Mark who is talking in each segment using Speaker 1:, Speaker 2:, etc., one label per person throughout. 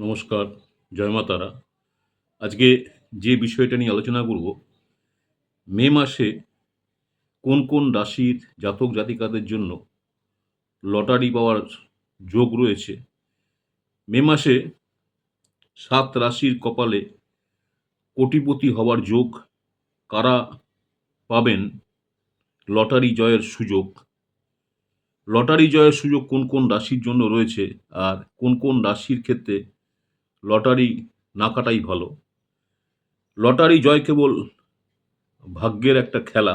Speaker 1: নমস্কার, জয় মা তারা। আজকে যে বিষয়টা নিয়ে আলোচনা করব, মে মাসে কোন কোন রাশির জাতক জাতিকাদের জন্য লটারি পাওয়ার যোগ রয়েছে, মে মাসে সাত রাশির কপালে কোটিপতি হওয়ার যোগ কারা পাবেন, লটারি জয়ের সুযোগ? লটারি জয়ের সুযোগ কোন কোন রাশির জন্য রয়েছে আর কোন কোন রাশির ক্ষেত্রে লটারি না কাটাই ভালো। লটারি জয় কেবল ভাগ্যের একটা খেলা।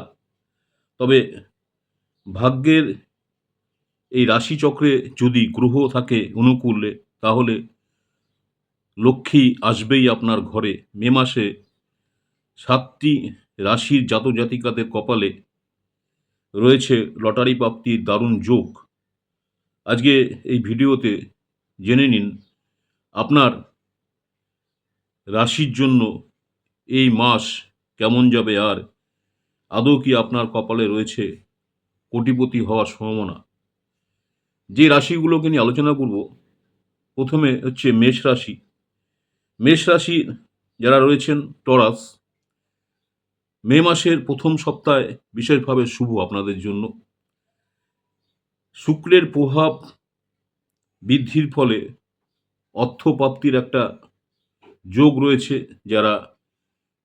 Speaker 1: তবে ভাগ্যের এই রাশিচক্রে যদি গ্রহ থাকে অনুকূলে, তাহলে লক্ষ্মী আসবেই আপনার ঘরে। মে মাসে সাতটি রাশির জাতক জাতিকাদের কপালে রয়েছে লটারি প্রাপ্তির দারুণ যোগ। আজকে এই ভিডিওতে জেনে নিন, আপনার রাশির জন্য এই মাস কেমন যাবে আর আদৌ কি আপনার কপালে রয়েছে কোটিপতি হওয়ার সম্ভাবনা? যে রাশিগুলোকে নিয়ে আলোচনা করব, প্রথমে হচ্ছে মেষ রাশি। মেষ রাশি যারা রয়েছেন, টরাস, মে মাসের প্রথম সপ্তাহে বিশেষভাবে শুভ আপনাদের জন্য। শুক্রের প্রভাব বৃদ্ধির ফলে অর্থপ্রাপ্তির একটা যোগ রয়েছে যারা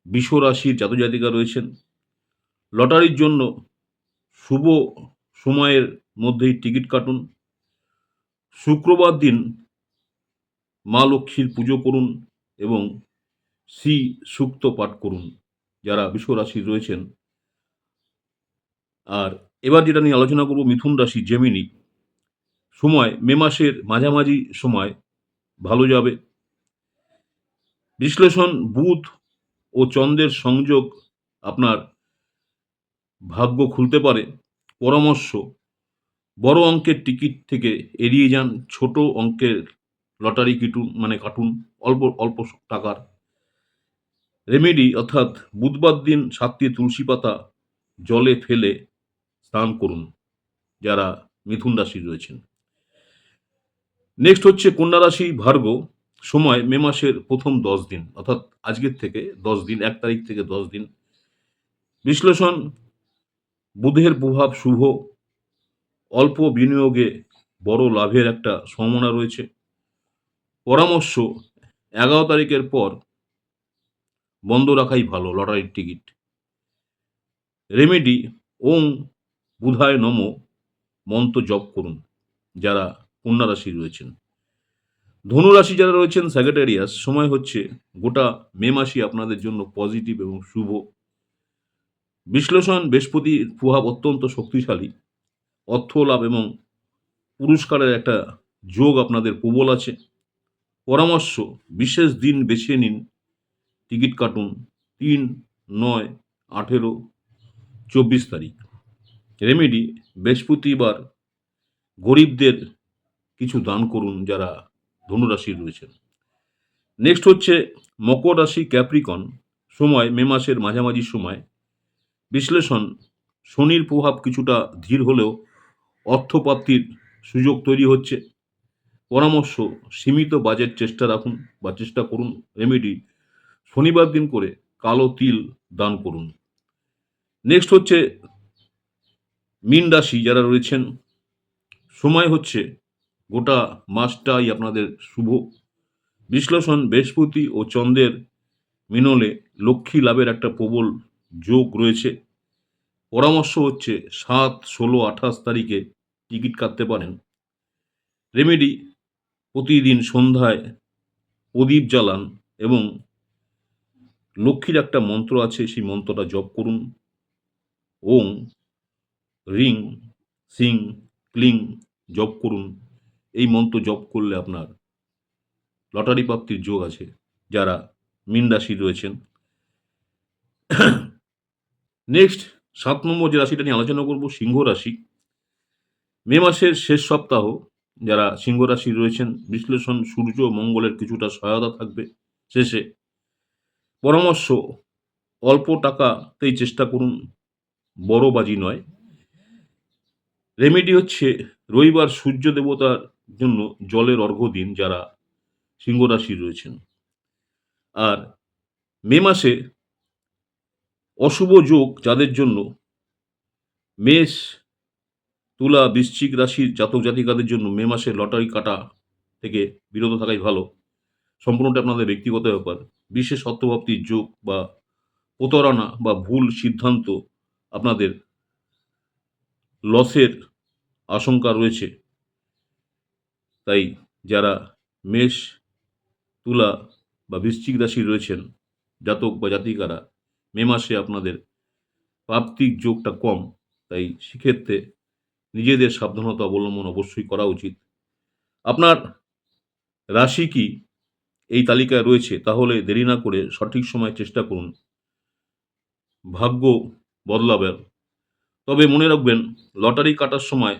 Speaker 1: বিষ রাশির জাতজাতিকা রয়েছেন। লটারির জন্য শুভ সময়ের মধ্যেই টিকিট কাটুন। শুক্রবার দিন মা লক্ষ্মীর পুজো করুন এবং শ্রী সুক্ত পাঠ করুন, যারা রাশির রয়েছেন। আর এবার যেটা নিয়ে আলোচনা করব মিথুন রাশি জেমিনি সময় মে মাসের মাঝামাঝি সময় ভালো যাবে। বিশ্লেষণ, বুধ ও চন্দ্রের সংযোগ আপনার ভাগ্য খুলতে পারে। পরামর্শ, বড় অঙ্কের টিকিট থেকে এড়িয়ে যান, ছোট অঙ্কের লটারি কিটুন মানে কাটুন, অল্প অল্প টাকার রেমেডি, অর্থাৎ বুধবার দিন সাতটি তুলসী পাতা জলে ফেলে স্নান করুন, যারা মিথুন রাশি রয়েছেন। নেক্সট হচ্ছে কন্যা রাশি ভার্গ সময় মে মাসের প্রথম দশ দিন, অর্থাৎ আজকের থেকে দশ দিন, এক তারিখ থেকে দশ দিন। বিশ্লেষণ, বুধের প্রভাব শুভ, অল্প বিনিয়োগে বড় লাভের একটা সম্ভাবনা রয়েছে। পরামর্শ, এগারো তারিখের পর বন্ধ রাখাই ভালো, লটারির টিকিট। রেমেডি, ওং, বুধায় নম, মন্ত্র জপ করুন, যারা কন্যা রাশি রয়েছেন। ধনুরাশি যারা রয়েছেন স্যাগেটারিয়াস সময় হচ্ছে গোটা মে মাসই আপনাদের জন্য পজিটিভ এবং শুভ। বিশ্লেষণ বৃহস্পতির প্রভাব অত্যন্ত শক্তিশালী। অর্থ লাভ এবং পুরস্কারের একটা যোগ আপনাদের প্রবল আছে। পরামর্শ, বিশেষ দিন বেছে নিন। টিকিট কাটুন তিন, নয়, আঠেরো, চব্বিশ তারিখ। রেমেডি বৃহস্পতিবার গরিবদের কিছু দান করুন যারা ধনুরাশি রয়েছেন। নেক্সট হচ্ছে মকর রাশি ক্যাপ্রিকন সময় মে মাসের মাঝামাঝি সময়। বিশ্লেষণ, শনির প্রভাব কিছুটা ধীর হলেও অর্থপ্রাপ্তির সুযোগ তৈরি হচ্ছে। পরামর্শ, সীমিত বাজেট চেষ্টা রাখুন বা চেষ্টা করুন রেমেডি শনিবার দিন করে কালো তিল দান করুন। নেক্সট হচ্ছে মিন রাশি যারা রয়েছেন। সময় হচ্ছে গোটা মাসটাই আপনাদের শুভ। বিশ্লেষণ বৃহস্পতি ও চন্দ্রের মিনলে লক্ষ্মী লাভের একটা প্রবল যোগ রয়েছে। পরামর্শ হচ্ছে সাত, ষোলো, আঠাশ তারিখে টিকিট কাটতে পারেন। রেমেডি প্রতিদিন সন্ধ্যায় প্রদীপ জ্বালান এবং লক্ষ্মীর একটা মন্ত্র আছে, সেই মন্ত্রটা জপ করুন। ওং রিং, সিং, ক্লিং, জপ করুন। এই মন্ত্র জপ করলে আপনার লটারি প্রাপ্তির যোগ আছে। যারা মিন রাশি রয়েছেন। নেক্সট সাত নম্বর যে রাশিটা নিয়ে আলোচনা করব, সিংহ রাশি। মে মাসের শেষ সপ্তাহ, যারা সিংহ রাশি রয়েছেন, বিশ্লেষণ সূর্য মঙ্গলের কিছুটা সহায়তা থাকবে শেষে। পরামর্শ, অল্প টাকাতেই চেষ্টা করুন বড় বাজি নয়। রেমেডি হচ্ছে, রবিবার সূর্য দেবতার জন্য জলের অর্ঘ্য দিন যারা সিংহ রাশি রয়েছেন। আর মে মাসে অশুভ যোগ যাদের জন্য মেষ, তুলা, বৃশ্চিক রাশির জাতক জাতিকাদের জন্য মে মাসে লটারি কাটা থেকে বিরত থাকাই ভালো। সম্পূর্ণটা আপনাদের ব্যক্তিগত ব্যাপার। বিশেষ অর্থপ্রাপ্তির যোগ বা প্রতারণা বা ভুল সিদ্ধান্ত আপনাদের লসের আশঙ্কা রয়েছে। তাই যারা মেষ, তুলা বা বৃশ্চিক রাশি রয়েছেন, জাতক বা জাতিকারা, মে মাসে আপনাদের প্রাপ্তিক যোগটা কম। তাই সেক্ষেত্রে নিজেদের সাবধানতা অবলম্বন অবশ্যই করা উচিত। আপনার রাশি কি এই তালিকায় রয়েছে, তাহলে দেরি না করে সঠিক সময় চেষ্টা করুন। ভাগ্য বদলাবেন। তবে মনে রাখবেন, লটারি কাটার সময়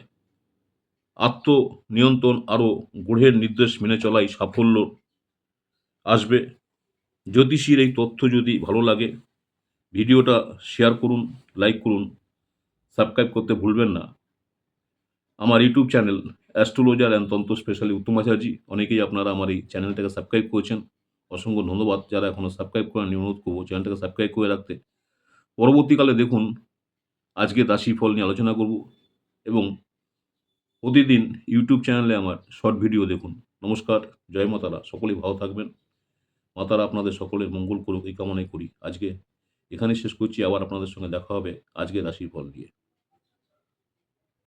Speaker 1: আত্মনিয়ন্ত্রণ আরও গ্রহের নির্দেশ মেনে চলাই সাফল্য আসবে। জ্যোতিষীর এই তথ্য যদি ভালো লাগে, ভিডিওটা শেয়ার করুন লাইক করুন সাবস্ক্রাইব করতে ভুলবেন না। আমার ইউটিউব চ্যানেল অ্যাস্ট্রোলজার অ্যান্ড তন্ত্র স্পেশালি উত্তম আচার্যি, অনেকেই আপনারা আমার এই চ্যানেলটাকে সাবস্ক্রাইব করেছেন। অসংখ্য ধন্যবাদ যারা এখনও সাবস্ক্রাইব করেন অনুরোধ করব চ্যানেলটাকে সাবস্ক্রাইব করে রাখতে। পরবর্তীকালে দেখুন আজকে রাশি ফল নিয়ে আলোচনা করব এবং প্রতিদিন ইউটিউব চ্যানেলে আমার শর্ট ভিডিও দেখুন। নমস্কার, জয় মাতারা, সকলেই ভালো থাকবেন। মাতারা আপনাদের সকলের মঙ্গল করুক, এই কামনাই করি। আজকে এখানে শেষ করছি, আবার আপনাদের সঙ্গে দেখা হবে আজকে রাশির ফল নিয়ে।